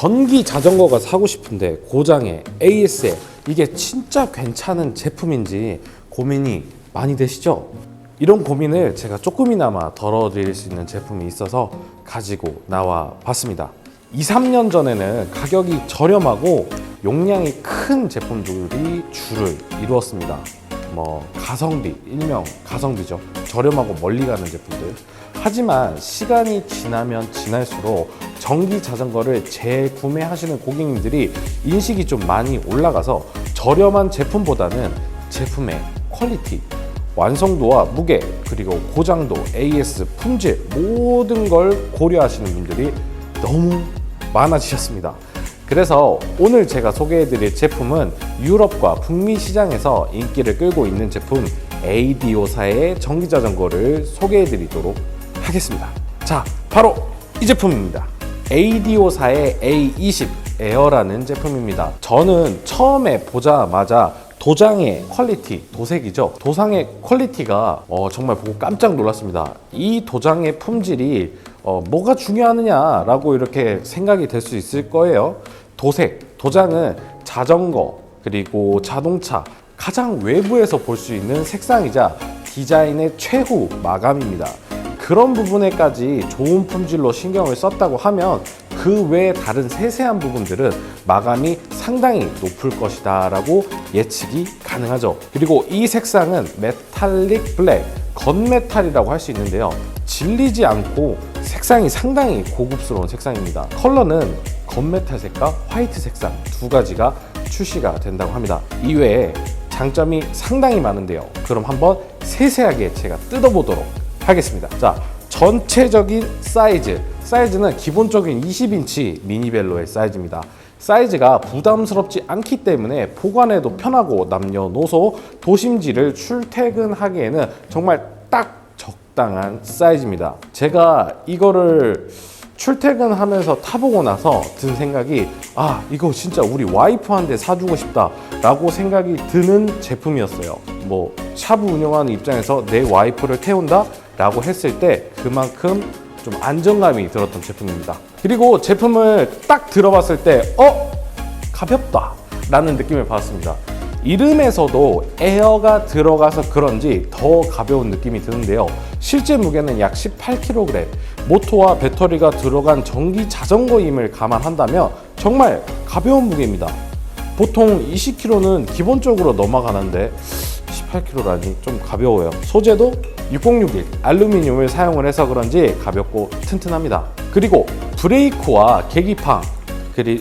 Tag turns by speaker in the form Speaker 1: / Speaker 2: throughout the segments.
Speaker 1: 전기 자전거가 사고 싶은데 고장에 AS에 이게 진짜 괜찮은 제품인지 고민이 많이 되시죠? 이런 고민을 제가 조금이나마 덜어드릴 수 있는 제품이 있어서 가지고 나와 봤습니다. 2, 3년 전에는 가격이 저렴하고 용량이 큰 제품들이 주를 이루었습니다. 뭐 가성비, 일명 가성비죠. 저렴하고 멀리 가는 제품들. 하지만 시간이 지나면 지날수록 전기 자전거를 재구매하시는 고객님들이 인식이 좀 많이 올라가서 저렴한 제품보다는 제품의 퀄리티, 완성도와 무게, 그리고 고장도, AS, 품질 모든 걸 고려하시는 분들이 너무 많아지셨습니다. 그래서 오늘 제가 소개해드릴 제품은 유럽과 북미 시장에서 인기를 끌고 있는 제품 ADO사의 전기자전거를 소개해드리도록 하겠습니다. 자, 바로 이 제품입니다. ADO사의 A20 에어라는 제품입니다. 저는 처음에 보자마자 도장의 퀄리티, 도색이죠. 도상의 퀄리티가 어, 정말 보고 깜짝 놀랐습니다. 이 도장의 품질이 어, 뭐가 중요하느냐라고 이렇게 생각이 될 수 있을 거예요. 도색, 도장은 자전거, 그리고 자동차, 가장 외부에서 볼 수 있는 색상이자 디자인의 최후 마감입니다. 그런 부분에까지 좋은 품질로 신경을 썼다고 하면 그 외에 다른 세세한 부분들은 마감이 상당히 높을 것이다 라고 예측이 가능하죠. 그리고 이 색상은 메탈릭 블랙, 건메탈이라고 할 수 있는데요. 질리지 않고 색상이 상당히 고급스러운 색상입니다. 컬러는 건메탈 색과 화이트 색상 두 가지가 출시가 된다고 합니다. 이외에 장점이 상당히 많은데요. 그럼 한번 세세하게 제가 뜯어보도록 하겠습니다. 자, 전체적인 사이즈. 사이즈는 기본적인 20인치 미니벨로의 사이즈입니다. 사이즈가 부담스럽지 않기 때문에 보관해도 편하고 남녀노소 도심지를 출퇴근하기에는 정말 딱 적당한 사이즈입니다. 제가 이거를 출퇴근하면서 타보고 나서 든 생각이 아 이거 진짜 우리 와이프한테 사주고 싶다 라고 생각이 드는 제품이었어요. 뭐 샤브 운영하는 입장에서 내 와이프를 태운다 라고 했을 때 그만큼 좀 안정감이 들었던 제품입니다. 그리고 제품을 딱 들어봤을 때 어? 가볍다 라는 느낌을 받았습니다. 이름에서도 에어가 들어가서 그런지 더 가벼운 느낌이 드는데요. 실제 무게는 약 18kg, 모터와 배터리가 들어간 전기 자전거임을 감안한다면 정말 가벼운 무게입니다. 보통 20kg는 기본적으로 넘어가는데 18kg라니 좀 가벼워요. 소재도 6061 알루미늄을 사용을 해서 그런지 가볍고 튼튼합니다. 그리고 브레이크와 계기판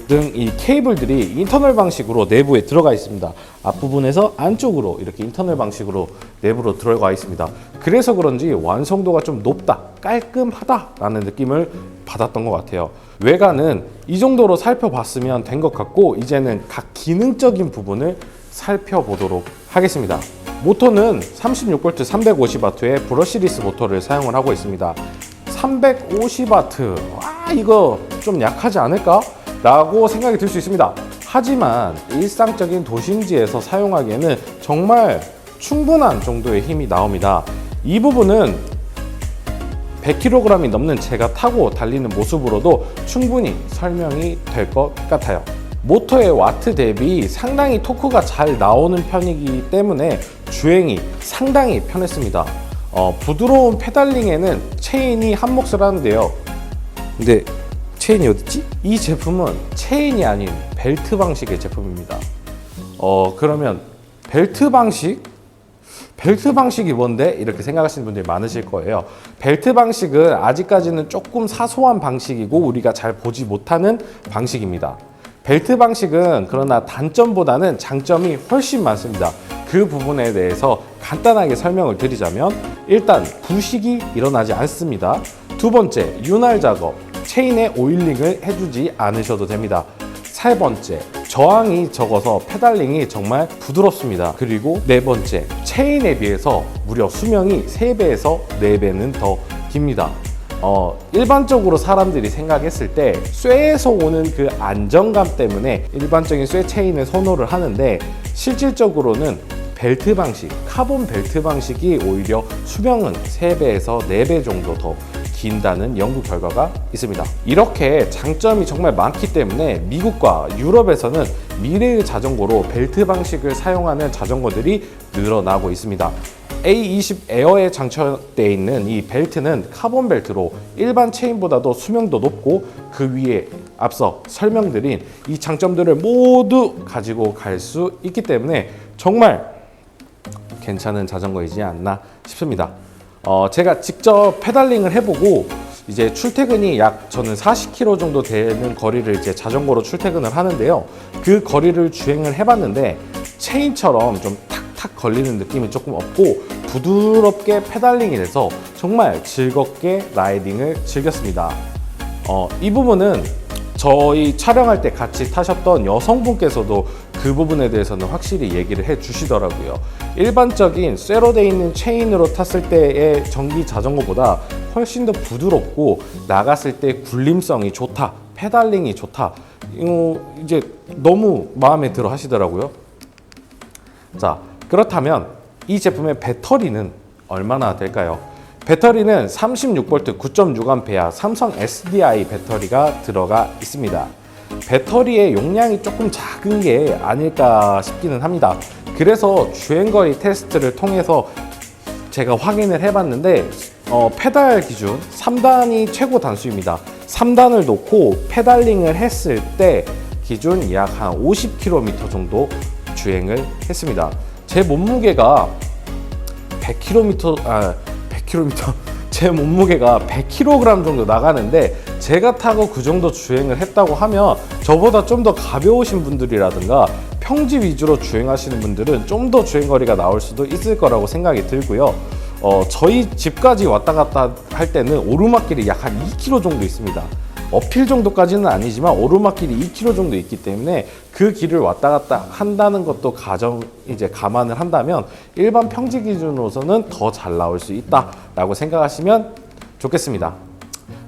Speaker 1: 등 이 케이블들이 인터널 방식으로 내부에 들어가 있습니다. 앞부분에서 안쪽으로 이렇게 인터널 방식으로 내부로 들어가 있습니다. 그래서 그런지 완성도가 좀 높다, 깔끔하다라는 느낌을 받았던 것 같아요. 외관은 이 정도로 살펴봤으면 된 것 같고 이제는 각 기능적인 부분을 살펴보도록 하겠습니다. 모터는 36V 350W의 브러시리스 모터를 사용을 하고 있습니다. 350W, 와 이거 좀 약하지 않을까? 라고 생각이 들 수 있습니다. 하지만 일상적인 도심지에서 사용하기에는 정말 충분한 정도의 힘이 나옵니다. 이 부분은 100kg이 넘는 제가 타고 달리는 모습으로도 충분히 설명이 될 것 같아요. 모터의 와트 대비 상당히 토크가 잘 나오는 편이기 때문에 주행이 상당히 편했습니다. 어, 부드러운 페달링에는 체인이 한 몫을 하는데요. 근데 체인이 어딨지? 이 제품은 체인이 아닌 벨트 방식의 제품입니다. 어, 그러면 벨트 방식? 벨트 방식이 뭔데? 이렇게 생각하시는 분들이 많으실 거예요. 벨트 방식은 아직까지는 조금 사소한 방식이고 우리가 잘 보지 못하는 방식입니다. 벨트 방식은 그러나 단점보다는 장점이 훨씬 많습니다. 그 부분에 대해서 간단하게 설명을 드리자면 일단 부식이 일어나지 않습니다. 두 번째, 윤활 작업, 체인에 오일링을 해주지 않으셔도 됩니다. 세 번째, 저항이 적어서 페달링이 정말 부드럽습니다. 그리고 네 번째, 체인에 비해서 무려 수명이 3배에서 4배는 더 깁니다. 어, 일반적으로 사람들이 생각했을 때 쇠에서 오는 그 안정감 때문에 일반적인 쇠 체인을 선호를 하는데 실질적으로는 벨트 방식, 카본 벨트 방식이 오히려 수명은 3배에서 4배 정도 더 긴다는 연구 결과가 있습니다. 이렇게 장점이 정말 많기 때문에 미국과 유럽에서는 미래의 자전거로 벨트 방식을 사용하는 자전거들이 늘어나고 있습니다. A20 에어에 장착되어 있는 이 벨트는 카본 벨트로 일반 체인보다도 수명도 높고 그 위에 앞서 설명드린 이 장점들을 모두 가지고 갈 수 있기 때문에 정말 괜찮은 자전거이지 않나 싶습니다. 어, 제가 직접 페달링을 해보고 이제 출퇴근이 약 저는 40km 정도 되는 거리를 이제 자전거로 출퇴근을 하는데요. 그 거리를 주행을 해봤는데 체인처럼 좀 탁탁 걸리는 느낌이 조금 없고 부드럽게 페달링이 돼서 정말 즐겁게 라이딩을 즐겼습니다. 어, 이 부분은 저희 촬영할 때 같이 타셨던 여성분께서도 그 부분에 대해서는 확실히 얘기를 해 주시더라고요. 일반적인 쇠로 돼 있는 체인으로 탔을 때의 전기 자전거보다 훨씬 더 부드럽고 나갔을 때 굴림성이 좋다, 페달링이 좋다. 어, 이제 너무 마음에 들어 하시더라고요. 자, 그렇다면 이 제품의 배터리는 얼마나 될까요? 배터리는 36V 9.6A 삼성 SDI 배터리가 들어가 있습니다. 배터리의 용량이 조금 작은 게 아닐까 싶기는 합니다. 그래서 주행거리 테스트를 통해서 제가 확인을 해봤는데 어, 페달 기준 3단이 최고 단수입니다. 3단을 놓고 페달링을 했을 때 기준 약 한 50km 정도 주행을 했습니다. 제 몸무게가 100km 아 100km 제 몸무게가 100kg 정도 나가는데 제가 타고 그 정도 주행을 했다고 하면 저보다 좀 더 가벼우신 분들이라든가 평지 위주로 주행하시는 분들은 좀 더 주행 거리가 나올 수도 있을 거라고 생각이 들고요. 어, 저희 집까지 왔다 갔다 할 때는 오르막길이 약 한 2km 정도 있습니다. 어필 정도까지는 아니지만 오르막길이 2km 정도 있기 때문에 그 길을 왔다 갔다 한다는 것도 가정 이제 감안을 한다면 일반 평지 기준으로서는 더 잘 나올 수 있다라고 생각하시면 좋겠습니다.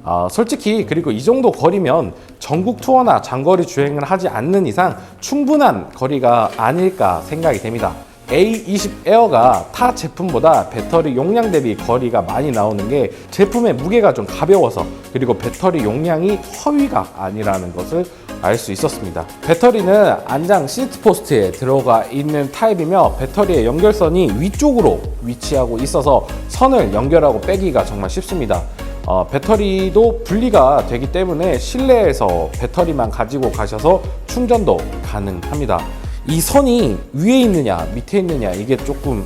Speaker 1: 아, 솔직히 그리고 이 정도 거리면 전국 투어나 장거리 주행을 하지 않는 이상 충분한 거리가 아닐까 생각이 됩니다. A20 에어가 타 제품보다 배터리 용량 대비 거리가 많이 나오는 게 제품의 무게가 좀 가벼워서 그리고 배터리 용량이 허위가 아니라는 것을 알 수 있었습니다. 배터리는 안장 시트 포스트에 들어가 있는 타입이며 배터리의 연결선이 위쪽으로 위치하고 있어서 선을 연결하고 빼기가 정말 쉽습니다. 어, 배터리도 분리가 되기 때문에 실내에서 배터리만 가지고 가셔서 충전도 가능합니다. 이 선이 위에 있느냐 밑에 있느냐 이게 조금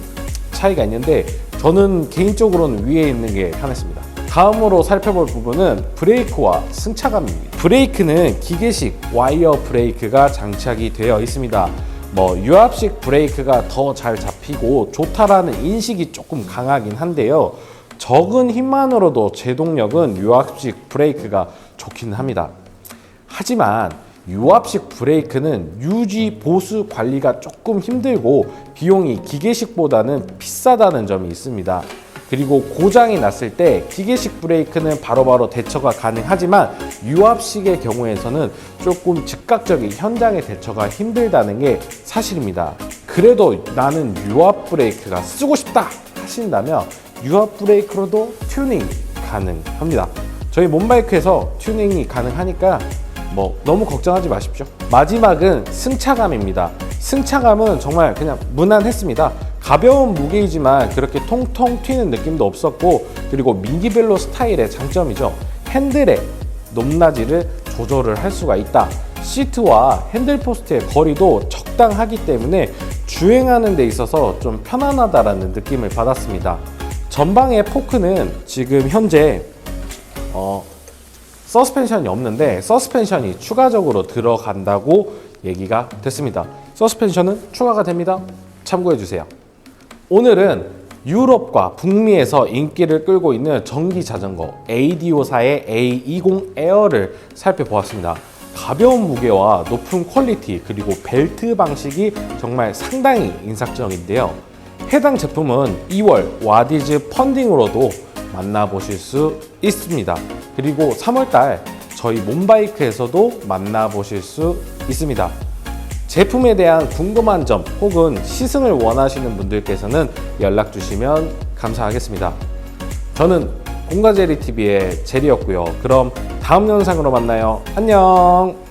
Speaker 1: 차이가 있는데 저는 개인적으로는 위에 있는 게 편했습니다. 다음으로 살펴볼 부분은 브레이크와 승차감입니다. 브레이크는 기계식 와이어 브레이크가 장착이 되어 있습니다. 뭐 유압식 브레이크가 더 잘 잡히고 좋다라는 인식이 조금 강하긴 한데요. 적은 힘만으로도 제동력은 유압식 브레이크가 좋기는 합니다. 하지만 유압식 브레이크는 유지 보수 관리가 조금 힘들고 비용이 기계식보다는 비싸다는 점이 있습니다. 그리고 고장이 났을 때 기계식 브레이크는 바로 바로 대처가 가능하지만 유압식의 경우에서는 조금 즉각적인 현장의 대처가 힘들다는 게 사실입니다. 그래도 나는 유압 브레이크가 쓰고 싶다 하신다면 유압 브레이크로도 튜닝 가능합니다. 저희 몬바이크에서 튜닝이 가능하니까 뭐 너무 걱정하지 마십시오. 마지막은 승차감입니다. 승차감은 정말 그냥 무난했습니다. 가벼운 무게이지만 그렇게 통통 튀는 느낌도 없었고 그리고 미니벨로 스타일의 장점이죠. 핸들의 높낮이를 조절을 할 수가 있다. 시트와 핸들 포스트의 거리도 적당하기 때문에 주행하는 데 있어서 좀 편안하다라는 느낌을 받았습니다. 전방의 포크는 지금 현재 어, 서스펜션이 없는데 서스펜션이 추가적으로 들어간다고 얘기가 됐습니다. 서스펜션은 추가가 됩니다. 참고해 주세요. 오늘은 유럽과 북미에서 인기를 끌고 있는 전기 자전거 AD54의 A20 에어를 살펴보았습니다. 가벼운 무게와 높은 퀄리티 그리고 벨트 방식이 정말 상당히 인상적인데요. 해당 제품은 2월 와디즈 펀딩으로도 만나보실 수 있습니다. 그리고 3월달 저희 몬바이크에서도 만나보실 수 있습니다. 제품에 대한 궁금한 점 혹은 시승을 원하시는 분들께서는 연락 주시면 감사하겠습니다. 저는 공가제리 TV의 제리였고요. 그럼 다음 영상으로 만나요. 안녕.